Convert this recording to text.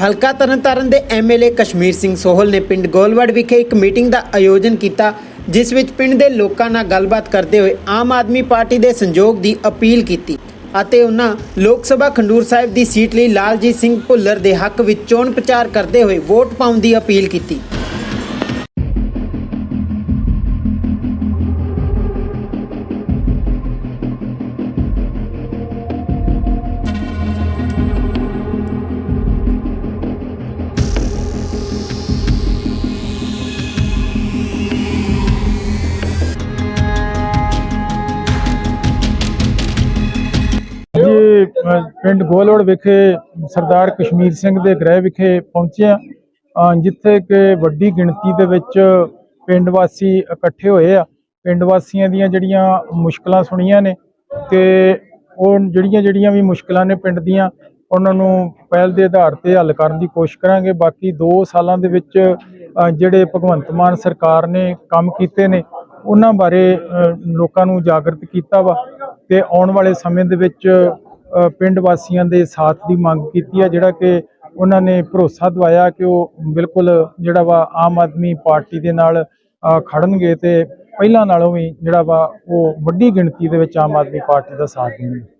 ਹਲਕਾ ਤਰਨਤਾਰਨ ਦੇ ਐਮਐਲਏ ਕਸ਼ਮੀਰ ਸਿੰਘ ਸੋਹਲ ਨੇ ਪਿੰਡ ਗੋਲਵੜ ਵਿਖੇ ਇੱਕ ਮੀਟਿੰਗ ਦਾ ਆਯੋਜਨ ਕੀਤਾ, ਜਿਸ ਵਿੱਚ ਪਿੰਡ ਦੇ ਲੋਕਾਂ ਨਾਲ ਗੱਲਬਾਤ ਕਰਦੇ ਹੋਏ ਆਮ ਆਦਮੀ ਪਾਰਟੀ ਦੇ ਸੰਯੋਗ ਦੀ ਅਪੀਲ ਕੀਤੀ ਅਤੇ ਉਹਨਾਂ ਲੋਕ ਸਭਾ ਖੰਡੂਰ ਸਾਹਿਬ ਦੀ ਸੀਟ ਲਈ ਲਾਲਜੀਤ ਸਿੰਘ ਭੁੱਲਰ ਦੇ ਹੱਕ ਵਿੱਚ ਚੋਣ ਪ੍ਰਚਾਰ ਕਰਦੇ ਹੋਏ ਵੋਟ ਪਾਉਣ ਦੀ ਅਪੀਲ ਕੀਤੀ। ਪਿੰਡ ਗੋਲਵੜ ਵਿਖੇ ਸਰਦਾਰ ਕਸ਼ਮੀਰ ਸਿੰਘ ਦੇ ਗ੍ਰਹਿ ਵਿਖੇ ਪਹੁੰਚੇ ਹਾਂ। ਜਿੱਥੇ ਕਿ ਵੱਡੀ ਗਿਣਤੀ ਦੇ ਵਿੱਚ ਪਿੰਡ ਵਾਸੀ ਇਕੱਠੇ ਹੋਏ ਆ। ਪਿੰਡ ਵਾਸੀਆਂ ਦੀਆਂ ਜਿਹੜੀਆਂ ਮੁਸ਼ਕਲਾਂ ਸੁਣੀਆਂ ਨੇ ਤੇ ਉਹ ਜਿਹੜੀਆਂ ਜਿਹੜੀਆਂ ਵੀ ਮੁਸ਼ਕਲਾਂ ਨੇ ਪਿੰਡ ਦੀਆਂ, ਉਹਨਾਂ ਨੂੰ ਪਹਿਲ ਦੇ ਆਧਾਰ ਤੇ ਹੱਲ ਕਰਨ ਦੀ ਕੋਸ਼ਿਸ਼ ਕਰਾਂਗੇ। ਬਾਕੀ 2 ਸਾਲਾਂ ਦੇ ਵਿੱਚ ਜਿਹੜੇ ਭਗਵੰਤ ਮਾਨ ਸਰਕਾਰ ਨੇ ਕੰਮ ਕੀਤੇ ਨੇ, ਉਹਨਾਂ ਬਾਰੇ ਲੋਕਾਂ ਨੂੰ ਜਾਗਰਤ ਕੀਤਾ ਵਾ ਤੇ ਆਉਣ ਵਾਲੇ ਸਮੇਂ ਦੇ ਵਿੱਚ ਪਿੰਡ ਵਾਸੀਆਂ ਦੇ ਸਾਥ ਦੀ ਮੰਗ ਕੀਤੀ ਹੈ ਜਿਹੜਾ ਕਿ ਉਹਨਾਂ ਨੇ ਭਰੋਸਾ ਦਵਾਇਆ ਕਿ ਉਹ ਬਿਲਕੁਲ ਜਿਹੜਾ ਵਾ ਆਮ ਆਦਮੀ ਪਾਰਟੀ ਦੇ ਨਾਲ ਅ, ਖੜਨਗੇ ਤੇ ਪਹਿਲਾਂ ਨਾਲੋਂ ਵੀ ਜਿਹੜਾ ਵਾ ਉਹ ਵੱਡੀ ਗਿਣਤੀ ਦੇ ਵਿੱਚ ਆਮ ਆਦਮੀ ਪਾਰਟੀ ਦਾ ਸਾਥ ਦੇਣਗੇ।